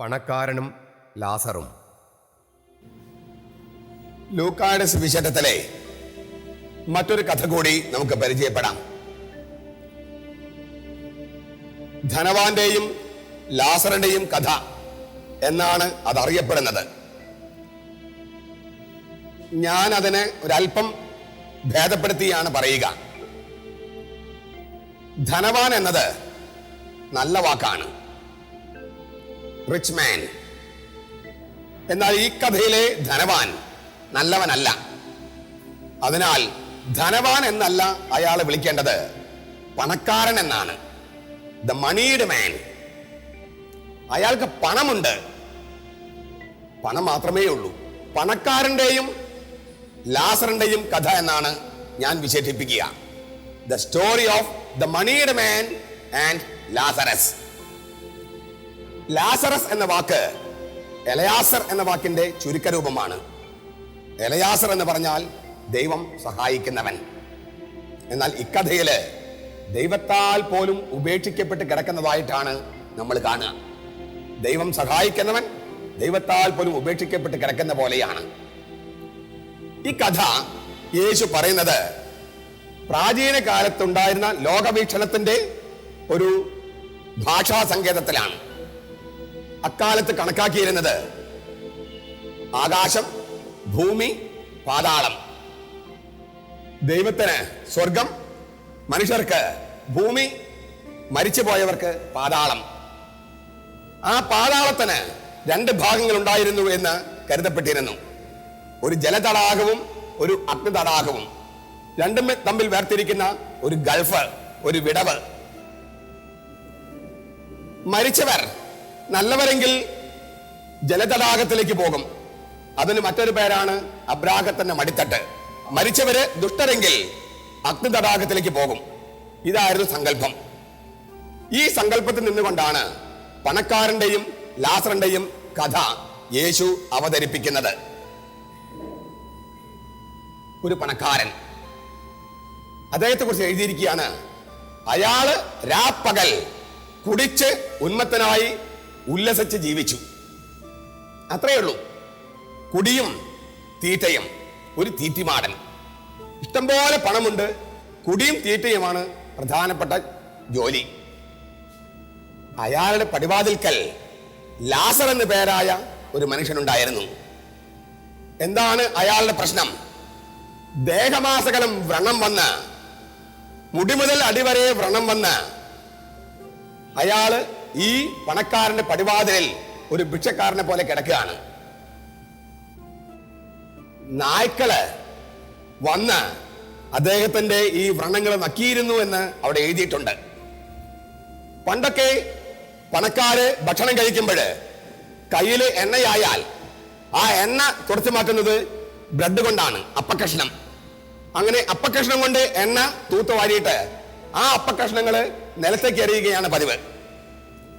പണക്കാരനും ലാസറും. ലൂക്കാട് സുവിശേഷത്തിലെ മറ്റൊരു കഥ കൂടി നമുക്ക് പരിചയപ്പെടാം. ധനവാന്റെയും ലാസറിന്റെയും കഥ എന്നാണ് അതറിയപ്പെടുന്നത്. ഞാൻ അതിനെ ഒരല്പം ഭേദപ്പെടുത്തിയാണ് പറയുക. ധനവാൻ എന്നത് നല്ല വാക്കാണ്. റിച്ച് മാൻ എന്നാൽ ഈ കഥയിലെ ധനവാൻ നല്ലവനല്ല. അതിനാൽ ധനവാൻ എന്നല്ല അയാളെ വിളിക്കേണ്ടത്. പണക്കാരൻ എന്നാണ്. ദ മണീഡ് മാൻ അയാൾക്ക് പണമുണ്ട്. പണം മാത്രമേ ഉള്ളൂ. പണക്കാരന്റെയും ലാസറിന്റെയും കഥ എന്നാണ് ഞാൻ വിശേഷിപ്പിക്കുക. The story of the moneyed man and Lazarus Lazarus എന്ന വാക്ക് എലയാസർ എന്ന വാക്കിന്റെ ചുരുക്കരൂപമാണ്. എലയാസർ എന്ന് പറഞ്ഞാൽ ദൈവം സഹായിക്കുന്നവൻ. എന്നാൽ ഇക്കഥയിൽ ദൈവത്താൽ പോലും ഉപേക്ഷിക്കപ്പെട്ട് കിടക്കുന്നതായിട്ടാണ് നമ്മൾ കാണുക. ദൈവം സഹായിക്കുന്നവൻ ദൈവത്താൽ പോലും ഉപേക്ഷിക്കപ്പെട്ട് കിടക്കുന്ന പോലെയാണ്. ഈ കഥ യേശു പറയുന്നത് പ്രാചീന കാലത്തുണ്ടായിരുന്ന ലോകവീക്ഷണത്തിന്റെ ഒരു ഭാഷാ സങ്കേതത്തിലാണ് അക്കാലത്ത് കണക്കാക്കിയിരുന്നത് ആകാശം ഭൂമി പാതാളം. ദൈവത്തിന് സ്വർഗം മനുഷ്യർക്ക് ഭൂമി മരിച്ചു പോയവർക്ക് പാതാളം. ആ പാതാളത്തിന് രണ്ട് ഭാഗങ്ങൾ ഉണ്ടായിരുന്നു എന്ന് കരുതപ്പെട്ടിരുന്നു. ഒരു ജലതടാകവും ഒരു അഗ്നിതടാകവും. രണ്ടും തമ്മിൽ വേർതിരിക്കുന്ന ഒരു ഗൾഫ് ഒരു വിടവ്. മരിച്ചവർ നല്ലവരെങ്കിൽ ജലതടാകത്തിലേക്ക് പോകും. അതിന് മറ്റൊരു പേരാണ് അബ്രാഹത്തിന്റെ മടിത്തട്ട്. മരിച്ചവര് ദുഷ്ടരെങ്കിൽ അഗ്നി തടാകത്തിലേക്ക് പോകും. ഇതായിരുന്നു സങ്കല്പം. ഈ സങ്കല്പത്തിൽ നിന്നുകൊണ്ടാണ് പണക്കാരന്റെയും ലാസറിന്റെയും കഥ യേശു അവതരിപ്പിക്കുന്നത്. ഒരു പണക്കാരൻ. അദ്ദേഹത്തെ കുറിച്ച് എഴുതിയിരിക്കുകയാണ് അയാൾ രാപ്പകൽ കുടിച്ച് ഉന്മത്തനായി ഉല്ലസിച്ച് ജീവിച്ചു. അത്രയേ ഉള്ളൂ. കുടിയും തീറ്റയും ഒരു തീറ്റിമാടൻ. ഇഷ്ടംപോലെ പണമുണ്ട്. കുടിയും തീറ്റയുമാണ് പ്രധാനപ്പെട്ട ജോലി. അയാളുടെ പടിവാതിൽക്കൽ ലാസർ എന്ന പേരായ ഒരു മനുഷ്യനുണ്ടായിരുന്നു. എന്താണ് അയാളുടെ പ്രശ്നം? ദേഹമാസകലം വ്രണം വന്ന് മുടിമുതൽ അടിവരെ വ്രണം വന്ന് അയാൾ ഈ പണക്കാരന്റെ പടിവാതിലിൽ ഒരു ഭിക്ഷക്കാരനെ പോലെ കിടക്കുകയാണ്. നായ്ക്കൾ വന്ന് അദ്ദേഹത്തിന്റെ ഈ വ്രണങ്ങൾ നക്കിയിരുന്നു എന്ന് അവിടെ എഴുതിയിട്ടുണ്ട്. പണ്ടൊക്കെ പണക്കാര് ഭക്ഷണം കഴിക്കുമ്പോൾ കയ്യിൽ എണ്ണയായാൽ ആ എണ്ണ തുടച്ചു മാറ്റുന്നത് ബ്രെഡ് കൊണ്ടാണ് അപ്പക്കഷ്ണം. അങ്ങനെ അപ്പക്കഷ്ണം കൊണ്ട് എണ്ണ തൂത്ത് വാരിയിട്ട് ആ അപ്പക്കഷ്ണങ്ങൾ നിലത്തേക്ക് എറിയുകയാണ് പതിവ്.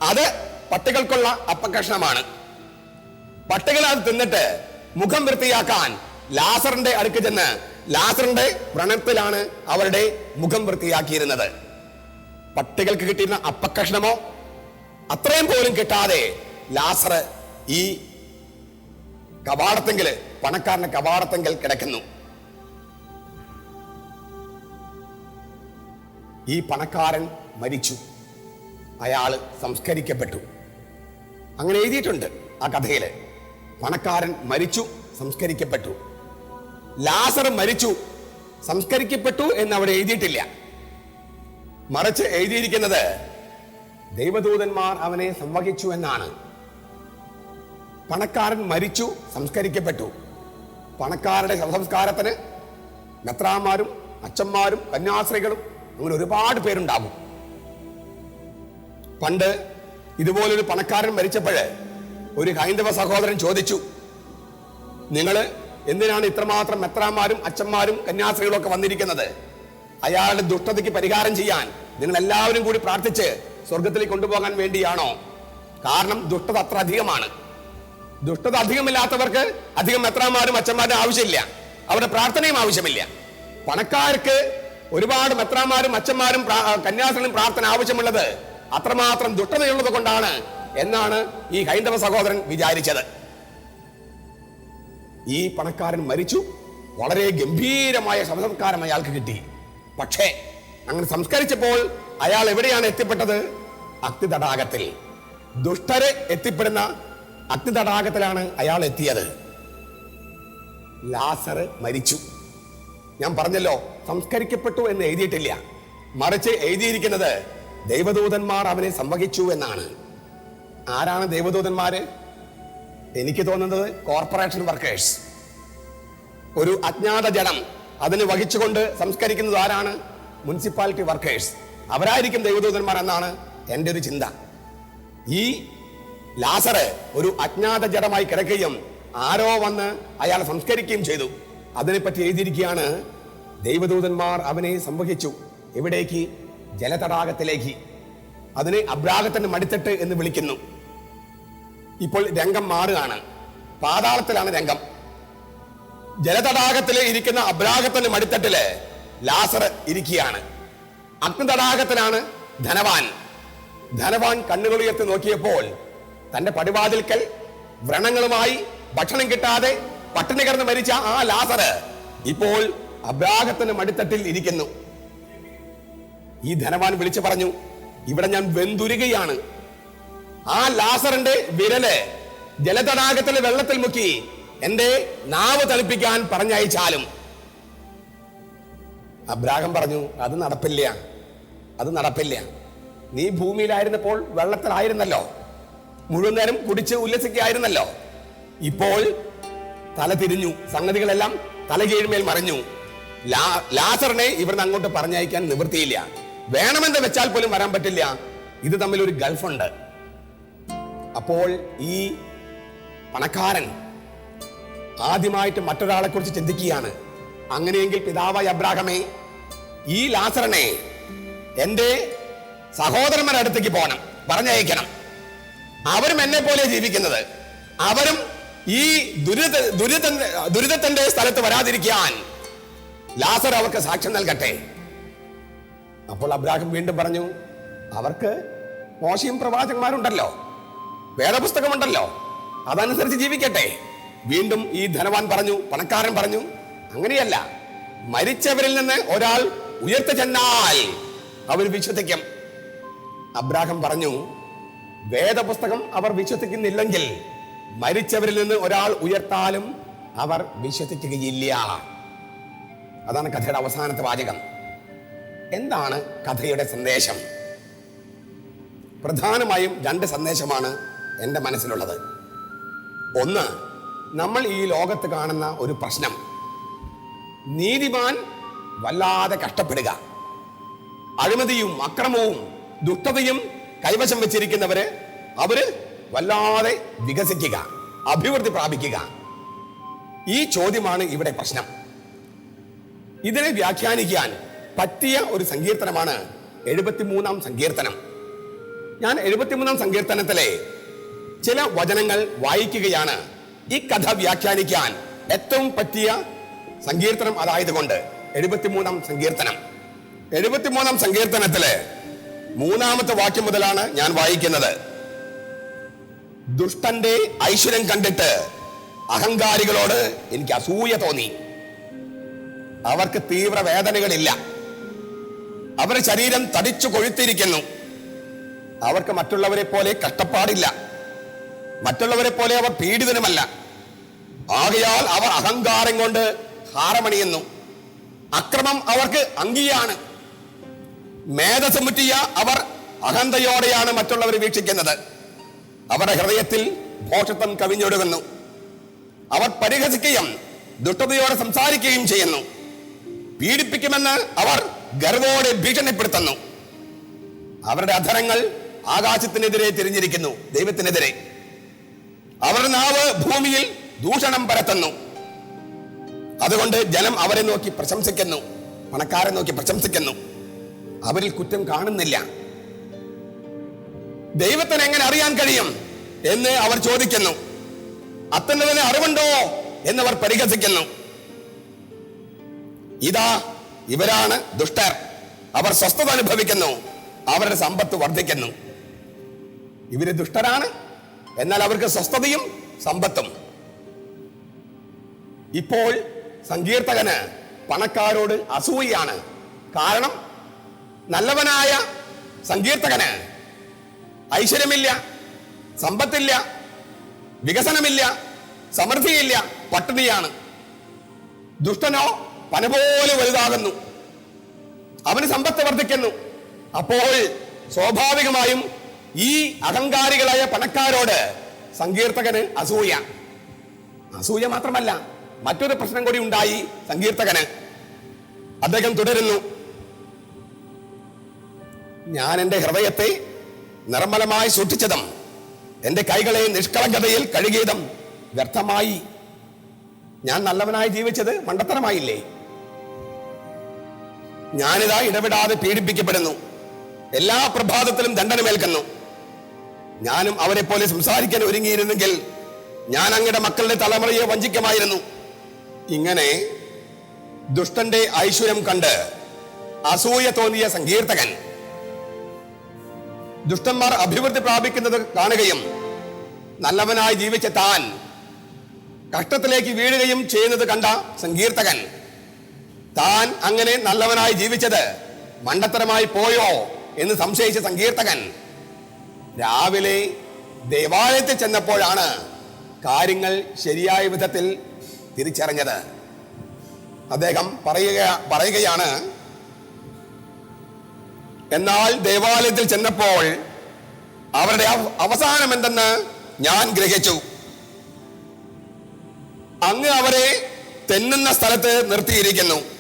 അത് പട്ടികൾക്കുള്ള അപ്പകഷ്ണമാണ് പട്ടികൾ അത് തിന്നിട്ട് മുഖം വൃത്തിയാക്കാൻ ലാസറിന്റെ അടുക്ക് ചെന്ന് ലാസറിന്റെ വ്രണത്തിലാണ് അവരുടെ മുഖം വൃത്തിയാക്കിയിരുന്നത്. പട്ടികൾക്ക് കിട്ടിയിരുന്ന അപ്പക്കഷ്ണമോ അത്രയും പോലും കിട്ടാതെ ലാസർ ഈ കവാടത്തെങ്കിൽ പണക്കാരന്റെ കവാടത്തെങ്കിൽ കിടക്കുന്നു. ഈ പണക്കാരൻ മരിച്ചു. അയാൾ സംസ്കരിക്കപ്പെട്ടു. അങ്ങനെ എഴുതിയിട്ടുണ്ട് ആ കഥയിൽ പണക്കാരൻ മരിച്ചു സംസ്കരിക്കപ്പെട്ടു. ലാസർ മരിച്ചു സംസ്കരിക്കപ്പെട്ടു എന്ന് അവിടെ എഴുതിയിട്ടില്ല. മറിച്ച് എഴുതിയിരിക്കുന്നത് ദൈവദൂതന്മാർ അവനെ സംവഹിച്ചു എന്നാണ്. പണക്കാരൻ മരിച്ചു സംസ്കരിക്കപ്പെട്ടു. പണക്കാരുടെ ശവസംസ്കാരത്തിന് മെത്രാന്മാരും അച്ഛന്മാരും കന്യാസ്ത്രീകളും അങ്ങനെ ഒരുപാട് പേരുണ്ടാകും. പണ്ട് ഇതുപോലൊരു പണക്കാരൻ മരിച്ചപ്പോഴേ ഒരു ഹൈന്ദവ സഹോദരൻ ചോദിച്ചു നിങ്ങൾ എന്തിനാണ് ഇത്രമാത്രം മെത്രാന്മാരും അച്ഛന്മാരും കന്യാസ്ത്രീകളൊക്കെ വന്നിരിക്കുന്നത്? അയാളുടെ ദുഷ്ടതയ്ക്ക് പരിഹാരം ചെയ്യാൻ നിങ്ങൾ എല്ലാവരും കൂടി പ്രാർത്ഥിച്ച് സ്വർഗത്തിലേക്ക് കൊണ്ടുപോകാൻ വേണ്ടിയാണോ? കാരണം ദുഷ്ടത അത്ര അധികമാണ്. ദുഷ്ടത അധികമില്ലാത്തവർക്ക് അധികം മെത്രാന്മാരും അച്ഛന്മാരും ആവശ്യമില്ല. അവരുടെ പ്രാർത്ഥനയും ആവശ്യമില്ല. പണക്കാർക്ക് ഒരുപാട് മെത്രാന്മാരും അച്ഛന്മാരും കന്യാസ്ത്രീകളും പ്രാർത്ഥന ആവശ്യമുള്ളത് അത്രമാത്രം ദുഷ്ടതയുള്ളത് കൊണ്ടാണ് എന്നാണ് ഈ ഹൈന്ദവ സഹോദരൻ വിചാരിച്ചത്. ഈ പണക്കാരൻ മരിച്ചു. വളരെ ഗംഭീരമായ ശവസംസ്കാരം അയാൾക്ക് കിട്ടി. പക്ഷേ അങ്ങനെ സംസ്കരിച്ചപ്പോൾ അയാൾ എവിടെയാണ് എത്തിപ്പെട്ടത്? അഗ്നി തടാകത്തിൽ ദുഷ്ടരെ എത്തിപ്പെടുന്ന അഗ്നി തടാകത്തിലാണ് അയാൾ എത്തിയത്. ലാസർ മരിച്ചു. ഞാൻ പറഞ്ഞല്ലോ സംസ്കരിക്കപ്പെട്ടു എന്ന് എഴുതിയിട്ടില്ല. മറിച്ച് എഴുതിയിരിക്കുന്നത് ദൈവദൂതന്മാർ അവനെ സംവഹിച്ചു എന്നാണ്. ആരാണ് ദൈവദൂതന്മാര്? എനിക്ക് തോന്നുന്നത് കോർപ്പറേഷൻ വർക്കേഴ്സ് ഒരു അജ്ഞാത ജനം അതിന് വഹിച്ചുകൊണ്ട് സംസ്കരിക്കുന്നത് ആരാണ്? മുനിസിപ്പാലിറ്റി വർക്കേഴ്സ് അവരായിരിക്കും ദൈവദൂതന്മാർ എന്നാണ് എന്റെ ഒരു ചിന്ത. ഈ ലാസറ് ഒരു അജ്ഞാത ജഡമായി കിടക്കുകയും ആരോ വന്ന് അയാൾ സംസ്കരിക്കുകയും ചെയ്തു. അതിനെപ്പറ്റി എഴുതിയിരിക്കുകയാണ് ദൈവദൂതന്മാർ അവനെ സംവഹിച്ചു. എവിടേക്ക്? ജലതടാകത്തിലേക്ക്. അതിനെ അബ്രാഹത്തിന്റെ മടിത്തട്ട് എന്ന് വിളിക്കുന്നു. ഇപ്പോൾ രംഗം മാറുകയാണ്. പാതാളത്തിലാണ് രംഗം. ജലതടാകത്തിൽ ഇരിക്കുന്ന അബ്രാഹത്തിന്റെ മടിത്തട്ടിൽ ലാസർ ഇരിക്കുകയാണ്. അഗ്നിതടാകത്തിലാണ് ധനവാൻ. ധനവാൻ കണ്ണുകൾ ഉയർത്തി നോക്കിയപ്പോൾ തന്റെ പടിവാതിൽക്കൽ വ്രണങ്ങളുമായി ഭക്ഷണം കിട്ടാതെ പട്ടിണി കിടന്ന് മരിച്ച ആ ലാസർ ഇപ്പോൾ അബ്രാഹത്തിന്റെ മടിത്തട്ടിൽ ഇരിക്കുന്നു. ഈ ധനവാൻ വിളിച്ചു പറഞ്ഞു ഇവിടെ ഞാൻ വെന്തുരുകയാണ്. ആ ലാസറിന്റെ വിരൽ ജലതടാകത്തിലെ വെള്ളത്തിൽ മുക്കി എന്റെ നാവ് തളിപ്പിക്കാൻ പറഞ്ഞയച്ചാലും. അബ്രാഹം പറഞ്ഞു അത് നടപ്പില്ല അത് നടപ്പില്ല. നീ ഭൂമിയിലായിരുന്നപ്പോൾ വെള്ളത്തിലായിരുന്നല്ലോ. മുഴുവൻ നേരം കുടിച്ച് ഉല്ലസിക്കായിരുന്നല്ലോ. ഇപ്പോൾ തല തിരിഞ്ഞു സംഗതികളെല്ലാം തലകീഴ്മേൽ മറിഞ്ഞു. ലാസറിനെ ഇവിടുന്ന് അങ്ങോട്ട് പറഞ്ഞയക്കാൻ നിവൃത്തിയില്ല. വേണമെന്ന് വെച്ചാൽ പോലും വരാൻ പറ്റില്ല. ഇത് തമ്മിൽ ഒരു ഗൾഫുണ്ട്. അപ്പോൾ ഈ പണക്കാരൻ ആദ്യമായിട്ട് മറ്റൊരാളെ കുറിച്ച് ചിന്തിക്കുകയാണ്. അങ്ങനെയെങ്കിൽ പിതാവായ അബ്രാഹമേ ഈ ലാസറിനെ എന്റെ സഹോദരന്മാരുടെ അടുത്തേക്ക് പോകണം. പറഞ്ഞയക്കണം. അവരും എന്നെ പോലെ ജീവിക്കുന്നത്. അവരും ഈ ദുരിത ദുരിത ദുരിതത്തിന്റെ സ്ഥലത്ത് വരാതിരിക്കാൻ ലാസർ അവർക്ക് സാക്ഷ്യം നൽകട്ടെ. അപ്പോൾ അബ്രാഹിം വീണ്ടും പറഞ്ഞു അവർക്ക് മോശയും പ്രവാചകന്മാരുണ്ടല്ലോ വേദപുസ്തകമുണ്ടല്ലോ അതനുസരിച്ച് ജീവിക്കട്ടെ. വീണ്ടും ഈ ധനവാൻ പറഞ്ഞു പണക്കാരൻ പറഞ്ഞു അങ്ങനെയല്ല മരിച്ചവരിൽ നിന്ന് ഒരാൾ ഉയർത്ത ചെന്നാൽ അവർ വിശ്വസിക്കും. അബ്രാഹം പറഞ്ഞു വേദപുസ്തകം അവർ വിശ്വസിക്കുന്നില്ലെങ്കിൽ മരിച്ചവരിൽ നിന്ന് ഒരാൾ ഉയർത്താലും അവർ വിശ്വസിക്കുകയില്ല. അതാണ് കഥയുടെ അവസാനത്തെ വാചകം. എന്താണ് കഥയുടെ സന്ദേശം? പ്രധാനമായും രണ്ട് സന്ദേശമാണ് എന്റെ മനസ്സിലുള്ളത്. ഒന്ന് നമ്മൾ ഈ ലോകത്ത് കാണുന്ന ഒരു പ്രശ്നം. നീതിമാൻ വല്ലാതെ കഷ്ടപ്പെടുക. അഴിമതിയും അക്രമവും ദുഷ്ടതയും കൈവശം വെച്ചിരിക്കുന്നവര് അവർ വല്ലാതെ വികസിക്കുക അഭിവൃദ്ധി പ്രാപിക്കുക. ഈ ചോദ്യമാണ് ഇവിടെ പ്രശ്നം. ഇതിനെ വ്യാഖ്യാനിക്കാൻ പറ്റിയ ഒരു സങ്കീർത്തനമാണ് എഴുപത്തിമൂന്നാം സങ്കീർത്തനം. ഞാൻ എഴുപത്തിമൂന്നാം സങ്കീർത്തനത്തിലെ ചില വചനങ്ങൾ വായിക്കുകയാണ്. ഈ കഥ വ്യാഖ്യാനിക്കാൻ ഏറ്റവും പറ്റിയ സങ്കീർത്തനം അതായതുകൊണ്ട് എഴുപത്തിമൂന്നാം സങ്കീർത്തനം. എഴുപത്തിമൂന്നാം സങ്കീർത്തനത്തിലെ മൂന്നാമത്തെ വാക്യം മുതലാണ് ഞാൻ വായിക്കുന്നത്. ദുഷ്ടന്റെ ഐശ്വര്യം കണ്ടിട്ട് അഹങ്കാരികളോട് എനിക്ക് അസൂയ തോന്നി. അവർക്ക് തീവ്ര വേദനകളില്ല അവരുടെ ശരീരം തടിച്ചു കൊഴുത്തിരിക്കുന്നു. അവർക്ക് മറ്റുള്ളവരെ പോലെ കഷ്ടപ്പാടില്ല. മറ്റുള്ളവരെ പോലെ അവർ പീഡിതനുമല്ല. ആകയാൽ അവർ അഹങ്കാരം കൊണ്ട് ഹാരമണിയുന്നു. അക്രമം അവർക്ക് അങ്കിയാണ്. മേധസ് മുറ്റിയ അവർ അഹന്തയോടെയാണ് മറ്റുള്ളവരെ വീക്ഷിക്കുന്നത്. അവരുടെ ഹൃദയത്തിൽ ഭോഷത്വം കവിഞ്ഞൊടുകുന്നു അവർ പരിഹസിക്കുകയും ദുഷ്ടതയോടെ സംസാരിക്കുകയും ചെയ്യുന്നു. പീഡിപ്പിക്കുമെന്ന് അവർ ഗർവോടെ ഭീഷണിപ്പെടുത്തുന്നു. അവരുടെ അധരങ്ങൾ ആകാശത്തിനെതിരെ തിരിഞ്ഞിരിക്കുന്നു ദൈവത്തിനെതിരെ. അവരുടെ നാവ് ഭൂമിയിൽ ദൂഷണം പരത്തുന്നു. അതുകൊണ്ട് ജനം അവരെ നോക്കി പ്രശംസിക്കുന്നു പണക്കാരെ നോക്കി പ്രശംസിക്കുന്നു. അവരിൽ കുറ്റം കാണുന്നില്ല. ദൈവത്തിന് എങ്ങനെ അറിയാൻ കഴിയും എന്ന് അവർ ചോദിക്കുന്നു. അത്തന്നതിന് അറിവുണ്ടോ എന്നവർ പരിഹസിക്കുന്നു. ഇതാ ഇവരാണ് ദുഷ്ടർ. അവർ സ്വസ്ഥത അനുഭവിക്കുന്നു. അവരുടെ സമ്പത്ത് വർദ്ധിക്കുന്നു. ഇവർ ദുഷ്ടരാണ്. എന്നാൽ അവർക്ക് സ്വസ്ഥതയും സമ്പത്തും. ഇപ്പോൾ സങ്കീർത്തകന് പണക്കാരോട് അസൂയാണ് കാരണം നല്ലവനായ സങ്കീർത്തകന് ഐശ്വര്യമില്ല സമ്പത്തില്ല വികസനമില്ല സമൃദ്ധിയില്ല പട്ടിണിയാണ്. ദുഷ്ടനോ പന പോലെ വലുതാകുന്നു. അവന് സമ്പത്ത് വർദ്ധിക്കുന്നു. അപ്പോൾ സ്വാഭാവികമായും ഈ അഹങ്കാരികളായ പണക്കാരോട് സങ്കീർത്തകന് അസൂയ. അസൂയ മാത്രമല്ല മറ്റൊരു പ്രശ്നം കൂടി ഉണ്ടായി സങ്കീർത്തകന്. അദ്ദേഹം തുടരുന്നു. ഞാൻ എന്റെ ഹൃദയത്തെ നിർമ്മലമായി സൂക്ഷിച്ചതും എന്റെ കൈകളെ നിഷ്കളങ്കതയിൽ കഴുകിയതും വ്യർത്ഥമായി. ഞാൻ നല്ലവനായി ജീവിച്ചത് മണ്ടത്തരമായില്ലേ? ഞാനിതാ ഇടപെടാതെ പീഡിപ്പിക്കപ്പെടുന്നു. എല്ലാ പ്രഭാതത്തിലും ദണ്ഡനമേൽക്കുന്നു. ഞാനും അവരെ പോലെ സംസാരിക്കാൻ ഒരുങ്ങിയിരുന്നെങ്കിൽ ഞാൻ അങ്ങയുടെ മക്കളുടെ തലമുറയെ വഞ്ചിക്കുമായിരുന്നു. ഇങ്ങനെ ദുഷ്ടന്റെ ഐശ്വര്യം കണ്ട് അസൂയ തോന്നിയ സങ്കീർത്തകൻ ദുഷ്ടന്മാർ അഭിവൃദ്ധി പ്രാപിക്കുന്നത് കാണുകയും നല്ലവനായി ജീവിച്ച താൻ കഷ്ടത്തിലേക്ക് വീഴുകയും ചെയ്യുന്നത് കണ്ട സങ്കീർത്തകൻ താൻ അങ്ങനെ നല്ലവനായി ജീവിച്ചത് മണ്ടത്തരമായി പോയോ എന്ന് സംശയിച്ച സങ്കീർത്തകൻ. രാവിലെ ദേവാലയത്തിൽ ചെന്നപ്പോഴാണ് കാര്യങ്ങൾ ശരിയായ വിധത്തിൽ തിരിച്ചറിഞ്ഞത്. അദ്ദേഹം പറയുക പറയുകയാണ് എന്നാൽ ദേവാലയത്തിൽ ചെന്നപ്പോൾ അവരുടെ അവ- അവസാനം എന്തെന്ന് ഞാൻ ഗ്രഹിച്ചു. അങ്ങ് അവരെ തെന്നുന്ന സ്ഥലത്ത് നിർത്തിയിരിക്കുന്നു.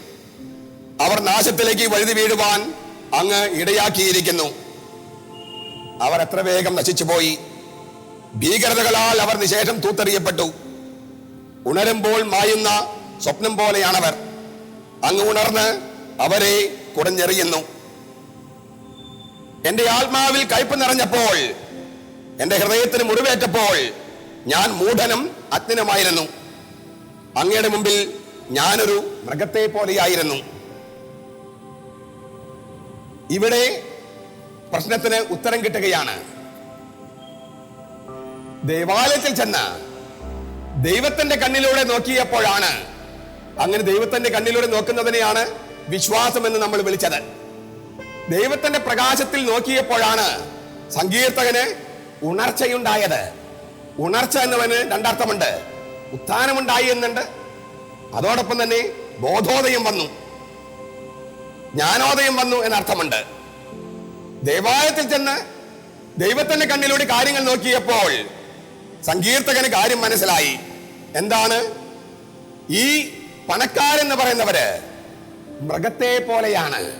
അവർ നാശത്തിലേക്ക് വഴുതി വീഴുവാൻ അങ്ങ് ഇടയാക്കിയിരിക്കുന്നു. അവർ എത്ര വേഗം നശിച്ചുപോയി ഭീകരതകളാൽ അവർ നിശേഷം തൂത്തെറിയപ്പെട്ടു. ഉണരുമ്പോൾ മായുന്ന സ്വപ്നം പോലെയാണവർ. അങ്ങ് ഉണർന്ന് അവരെ കുടഞ്ഞെറിയുന്നു. എന്റെ ആത്മാവിൽ കയ്പ് നിറഞ്ഞപ്പോൾ എന്റെ ഹൃദയത്തിന് മുറിവേറ്റപ്പോൾ ഞാൻ മൂഢനും അജ്ഞനുമായിരുന്നു. അങ്ങയുടെ മുമ്പിൽ ഞാനൊരു മൃഗത്തെ പോലെയായിരുന്നു ഇവിടെ പ്രശ്നത്തിന് ഉത്തരം കിട്ടുകയാണ്. ദേവാലയത്തിൽ ചെന്ന് ദൈവത്തിന്റെ കണ്ണിലൂടെ നോക്കിയപ്പോഴാണ്. അങ്ങനെ ദൈവത്തിന്റെ കണ്ണിലൂടെ നോക്കുന്നതിനെയാണ് വിശ്വാസം എന്ന് നമ്മൾ വിളിച്ചത്. ദൈവത്തിന്റെ പ്രകാശത്തിൽ നോക്കിയപ്പോഴാണ് സങ്കീർത്തകന് ഉണർച്ചയുണ്ടായത്. ഉണർച്ച എന്നവന് രണ്ടർത്ഥമുണ്ട്. ഉത്ഥാനമുണ്ടായി എന്നുണ്ട്. അതോടൊപ്പം തന്നെ ബോധോദയം വന്നു. ജ്ഞാനോദയം വന്നു എന്നർത്ഥമുണ്ട്. ദേവാലയത്തിൽ ചെന്ന് ദൈവത്തിന്റെ കണ്ണിലൂടെ കാര്യങ്ങൾ നോക്കിയപ്പോൾ സങ്കീർത്തകന് കാര്യം മനസ്സിലായി. എന്താണ്? ഈ പണക്കാരെന്ന് പറയുന്നവര് മൃഗത്തെ പോലെയാണ്.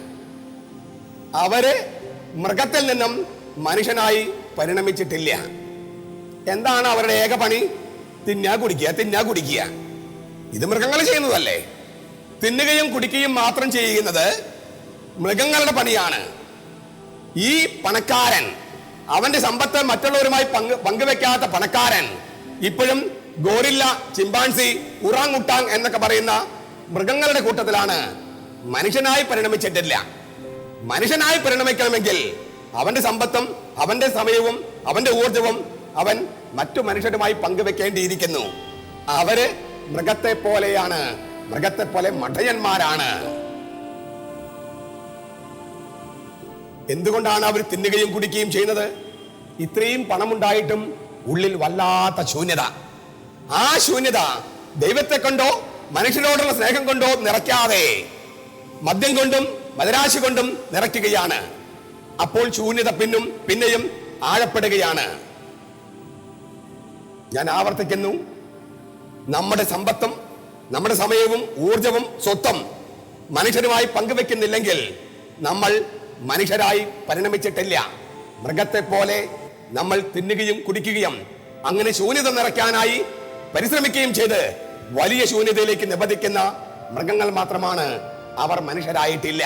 അവർ മൃഗത്തിൽ നിന്നും മനുഷ്യനായി പരിണമിച്ചിട്ടില്ല. എന്താണ് അവരുടെ ഏക പണി? തിന്നാ കുടിക്കുക തിന്നാ കുടിക്കുക. ഇത് മൃഗങ്ങൾ ചെയ്യുന്നതല്ലേ? തിന്നുകയും കുടിക്കുകയും മാത്രം ചെയ്യുന്നത് മൃഗങ്ങളുടെ പണിയാണ്. ഈ പണക്കാരൻ അവന്റെ സമ്പത്ത് മറ്റുള്ളവരുമായി പങ്ക് പങ്കുവെക്കാത്ത പണക്കാരൻ ഇപ്പോഴും ഗോറില്ല ചിമ്പാൻസി ഉറാങ് ഉട്ടാങ് എന്നൊക്കെ പറയുന്ന മൃഗങ്ങളുടെ കൂട്ടത്തിലാണ് മനുഷ്യനായി പരിണമിച്ചിട്ടില്ല. മനുഷ്യനായി പരിണമിക്കണമെങ്കിൽ അവന്റെ സമ്പത്തും അവന്റെ സമയവും അവന്റെ ഊർജവും അവൻ മറ്റു മനുഷ്യരുമായി പങ്കുവെക്കേണ്ടിയിരിക്കുന്നു. അവർ മൃഗത്തെ പോലെയാണ് മൃഗത്തെ പോലെ മഠയന്മാരാണ്. എന്തുകൊണ്ടാണ് അവർ തിന്നുകയും കുടിക്കുകയും ചെയ്യുന്നത്? ഇത്രയും പണമുണ്ടായിട്ടും ഉള്ളിൽ വല്ലാത്ത ശൂന്യത. ആ ശൂന്യത ദൈവത്തെ കൊണ്ടോ മനുഷ്യരോടുള്ള സ്നേഹം കൊണ്ടോ നിറയ്ക്കാതെ മദ്യം കൊണ്ടും മദരാശി കൊണ്ടും നിറയ്ക്കുകയാണ്. അപ്പോൾ ശൂന്യത പിന്നും പിന്നെയും ആഴപ്പെടുകയാണ്. ഞാൻ ആവർത്തിക്കുന്നു. നമ്മുടെ സമ്പത്തും നമ്മുടെ സമയവും ഊർജവും സ്വത്തും മനുഷ്യരുമായി പങ്കുവെക്കുന്നില്ലെങ്കിൽ നമ്മൾ മനുഷ്യരായി പരിണമിച്ചിട്ടില്ല. മൃഗത്തെ പോലെ നമ്മൾ തിന്നുകയും കുടിക്കുകയും അങ്ങനെ ശൂന്യത നിറയ്ക്കാനായി പരിശ്രമിക്കുകയും ചെയ്ത് വലിയ ശൂന്യതയിലേക്ക് നിബന്ധിക്കുന്ന മൃഗങ്ങൾ മാത്രമാണ് അവർ മനുഷ്യരായിട്ടില്ല.